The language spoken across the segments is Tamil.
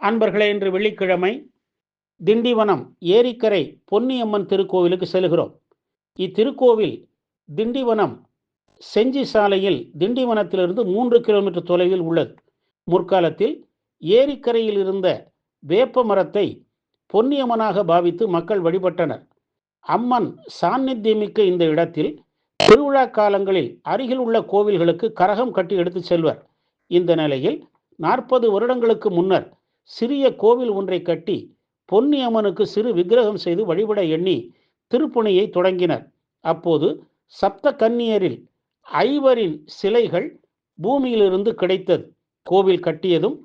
அன்பர்களே இன்று வெள்ளிக்கிழமை திண்டிவனம் ஏரிக்கரை பொன்னியம்மன் திருக்கோவிலுக்கு செல்கிறோம். இத்திருக்கோவில் திண்டிவனம் செஞ்சி சாலையில் திண்டிவனத்திலிருந்து மூன்று கிலோமீட்டர் தொலைவில் உள்ளது. முற்காலத்தில் ஏரிக்கரையில் இருந்த வேப்ப மரத்தை பொன்னியம்மனாக பாவித்து மக்கள் வழிபட்டனர். அம்மன் சாநித்தியமிக்க இந்த இடத்தில் திருவிழா காலங்களில் அருகில் உள்ள கோவில்களுக்கு கரகம் கட்டி எடுத்துச் செல்வர். இந்த நிலையில் நாற்பது வருடங்களுக்கு முன்னர் சிறிய கோவில் ஒன்றை கட்டி பொன்னியம்மனுக்கு சிறு விக்கிரகம் செய்து வழிபட எண்ணி திருப்புணியை தொடங்கினர். அப்போது சப்த கன்னியரில் ஐவரின் சிலைகள் பூமியிலிருந்து கிடைத்தது. கோவில் கட்டியதும்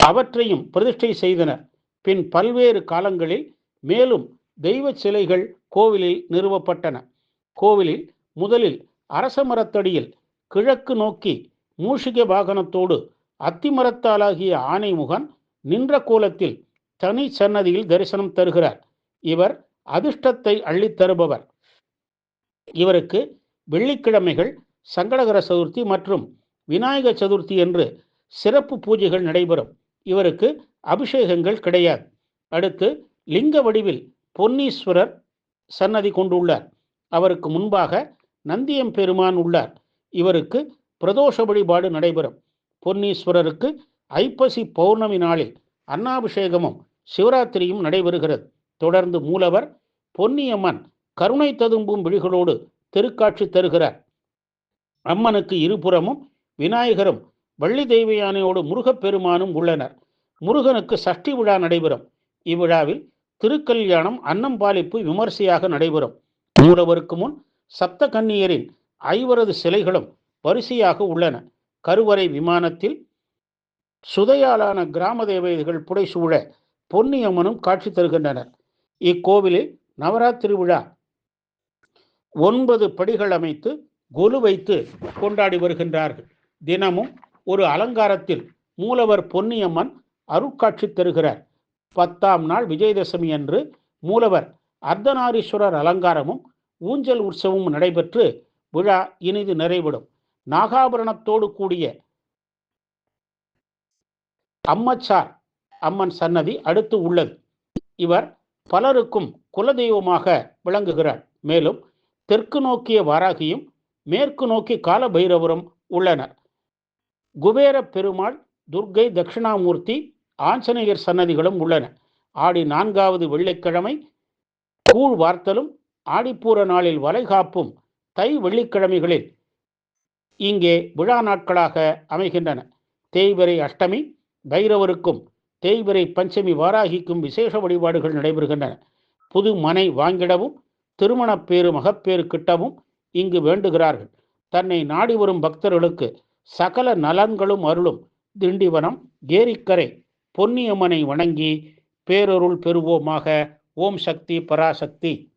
அவற்றையும் பிரதிஷ்டை செய்தனர். பின் பல்வேறு காலங்களில் மேலும் தெய்வ சிலைகள் கோவிலில் நிறுவப்பட்டன. கோவிலில் முதலில் அரச மரத்தடியில் கிழக்கு நோக்கி மூஷிக வாகனத்தோடு அத்திமரத்தாலாகிய ஆனைமுகன் நின்ற கோலத்தில் தனி சன்னதியில் தரிசனம் தருகிறார். இவர் அதிர்ஷ்டத்தை அள்ளித் தருபவர். இவருக்கு வெள்ளிக்கிழமைகள் சங்கடகர சதுர்த்தி மற்றும் விநாயக சதுர்த்தி என்று சிறப்பு பூஜைகள் நடைபெறும். இவருக்கு அபிஷேகங்கள் கிடையாது. அடுத்து லிங்க வடிவில் பொன்னீஸ்வரர் சன்னதி கொண்டுள்ளார். அவருக்கு முன்பாக நந்தியம் பெருமான் உள்ளார். இவருக்கு பிரதோஷ வழிபாடு நடைபெறும். பொன்னீஸ்வரருக்கு ஐப்பசி பௌர்ணமி நாளில் அன்னாபிஷேகமும் சிவராத்திரியும் நடைபெறுகிறது. தொடர்ந்து மூலவர் பொன்னியம்மன் கருணை ததும்பும் விழிகளோடு திருக்காட்சி தருகிறார் அம்மனுக்கு இருபுறமும் விநாயகரும் வள்ளி தெய்வயானையோடு முருகப்பெருமானும் உள்ளனர். முருகனுக்கு சஷ்டி விழா நடைபெறும். இவ்விழாவில் திருக்கல்யாணம் அன்னம் பாலிப்பு விமர்சையாக நடைபெறும். மூலவருக்கு முன் சப்த கன்னியரின் ஐவரது சிலைகளும் வரிசையாக உள்ளன. கருவறை விமானத்தில் சுதையாலான கிராம தேவதைகள் புடைசூழ பொன்னியம்மனும் காட்சி தருகின்றனர். இக்கோவிலில் நவராத்திரி விழா. ஒன்பது படிகள் அமைத்து கொலு வைத்து கொண்டாடி வருகின்றார்கள். தினமும் ஒரு அலங்காரத்தில் மூலவர் பொன்னியம்மன் அருட்காட்சி தருகிறார். பத்தாம் நாள் விஜயதசமி அன்று மூலவர் அர்த்தநாரீஸ்வரர் அலங்காரமும் ஊஞ்சல் உற்சவமும் நடைபெற்று விழா இனிது நிறைவிடும். நாகாபரணத்தோடு கூடிய அம்மச்சார் அம்மன் சன்னதி அடுத்து உள்ளது. இவர் பலருக்கும் குலதெய்வமாக விளங்குகிறார். மேலும் தெற்கு நோக்கிய வாராகியும் மேற்கு நோக்கி காலபைரவரும் உள்ளனர். குபேர பெருமாள் துர்க்கை தட்சிணாமூர்த்தி ஆஞ்சநேயர் சன்னதிகளும் உள்ளன. ஆடி நான்காவது வெள்ளிக்கிழமை கூழ் வார்த்தலும் ஆடிப்பூர நாளில் வளைகாப்பும் தை வெள்ளிக்கிழமைகளில் இங்கே விழா நாட்களாக அமைகின்றன. தேய்வரை அஷ்டமி பைரவருக்கும் தேய்பிரை பஞ்சமி வாராகிக்கும் விசேஷ வழிபாடுகள் நடைபெறுகின்றன. புது மனை வாங்கிடவும் திருமணப்பேறு மகப்பேறு கிட்டவும் இங்கு வேண்டுகிறார்கள். தன்னை நாடி வரும் பக்தர்களுக்கு சகல நலன்களும் அருளும். திண்டிவனம் ஏரிக்கரை பொன்னியம்மனை வணங்கி பேரருள் பெறுவோமாக. ஓம் சக்தி பராசக்தி.